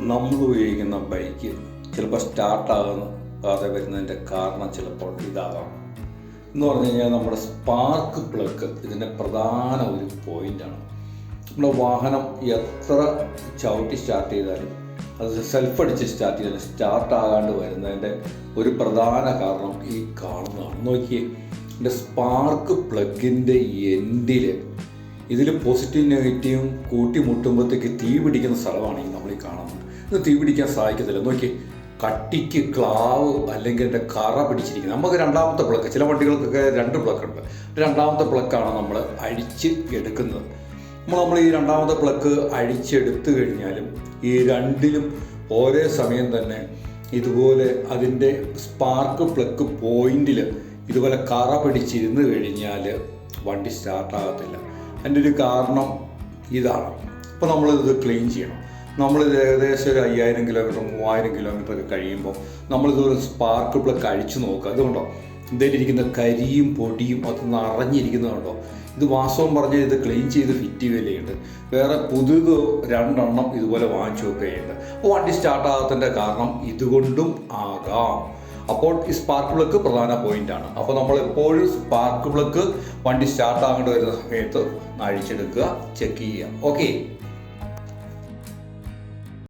നമ്മൾ ഉപയോഗിക്കുന്ന ബൈക്ക് ചിലപ്പോൾ സ്റ്റാർട്ടാകാതെ വരുന്നതിന്റെ കാരണം ചിലപ്പോൾ ഇതാകാം. എന്ന് പറഞ്ഞു കഴിഞ്ഞാൽ നമ്മുടെ സ്പാർക്ക് പ്ലഗ് ഇതിന്റെ പ്രധാന ഒരു പോയിന്റാണ് നമ്മുടെ വാഹനം എത്ര ചവിട്ടി സ്റ്റാർട്ട് ചെയ്താലും അത് സെൽഫ് അടിച്ച് സ്റ്റാർട്ട് ചെയ്താലും സ്റ്റാർട്ടാകാണ്ട് വരുന്നതിന്റെ ഒരു പ്രധാന കാരണം ഈ കാണുന്നതാണ്. നോക്കിയേ എന്റെ സ്പാർക്ക് പ്ലഗിന്റെ എൻഡിൽ ഇതിൽ പോസിറ്റീവ് നെഗറ്റീവും കൂട്ടിമുട്ടുമ്പോഴത്തേക്ക് തീ പിടിക്കുന്ന സ്ഥലമാണ് ഈ നമ്മൾ ഈ കാണുന്നത്. ഇത് തീ പിടിക്കാൻ സഹായിക്കത്തില്ല നോക്കി കട്ടിക്ക് ക്ലാവ് അല്ലെങ്കിൽ എന്റെ കറ പിടിച്ചിരിക്കുന്നത് നമുക്ക് രണ്ടാമത്തെ പ്ലക്ക് ചില വണ്ടികൾക്കൊക്കെ രണ്ട് പ്ലക്കുണ്ട് രണ്ടാമത്തെ പ്ലക്കാണ് നമ്മൾ അഴിച്ച് എടുക്കുന്നത്. നമ്മൾ നമ്മൾ ഈ രണ്ടാമത്തെ പ്ലക്ക് അഴിച്ചെടുത്തു കഴിഞ്ഞാലും ഈ രണ്ടിലും ഒരേ സമയം തന്നെ ഇതുപോലെ അതിന്റെ സ്പാർക്ക് പ്ലക്ക് പോയിന്റിൽ ഇതുപോലെ കറ പിടിച്ചിരുന്ന് കഴിഞ്ഞാൽ വണ്ടി സ്റ്റാർട്ടാകത്തില്ല അതിന്റെ ഒരു കാരണം ഇതാണ്. അപ്പോൾ നമ്മളിത് ക്ലീൻ ചെയ്യണം. നമ്മളിത് ഏകദേശം ഒരു അയ്യായിരം കിലോമീറ്റർ മൂവായിരം കിലോമീറ്റർ ഒക്കെ കഴിയുമ്പോൾ നമ്മളിതൊരു സ്പാർക്ക് പ്ലഗ് കഴിച്ചു നോക്കുക. അതുകൊണ്ടോ ഇതിലിരിക്കുന്ന കരിയും പൊടിയും അത് നിറഞ്ഞിരിക്കുന്നതുണ്ടോ ഇത് വാസ്തവം പറഞ്ഞാൽ ഇത് ക്ലീൻ ചെയ്ത് ഫിറ്റ് ചെയ്യുകയുണ്ട് വേറെ പുതുത് രണ്ടെണ്ണം ഇതുപോലെ വാങ്ങിച്ചു വെക്കുകയുണ്ട് അപ്പോൾ വണ്ടി സ്റ്റാർട്ട് ആകാത്തതിന്റെ കാരണം ഇതുകൊണ്ടും ആകാം. അപ്പോൾ ഈ സ്പാർക്ക് പ്ലഗ് പ്രധാന പോയിന്റാണ് അപ്പോൾ നമ്മൾ എപ്പോഴും സ്പാർക്ക് പ്ലഗ് വണ്ടി സ്റ്റാർട്ട് ആകേണ്ടി വരുന്ന സമയത്ത് അഴിച്ചെടുക്കുക ചെക്ക് ചെയ്യുക. ഓക്കെ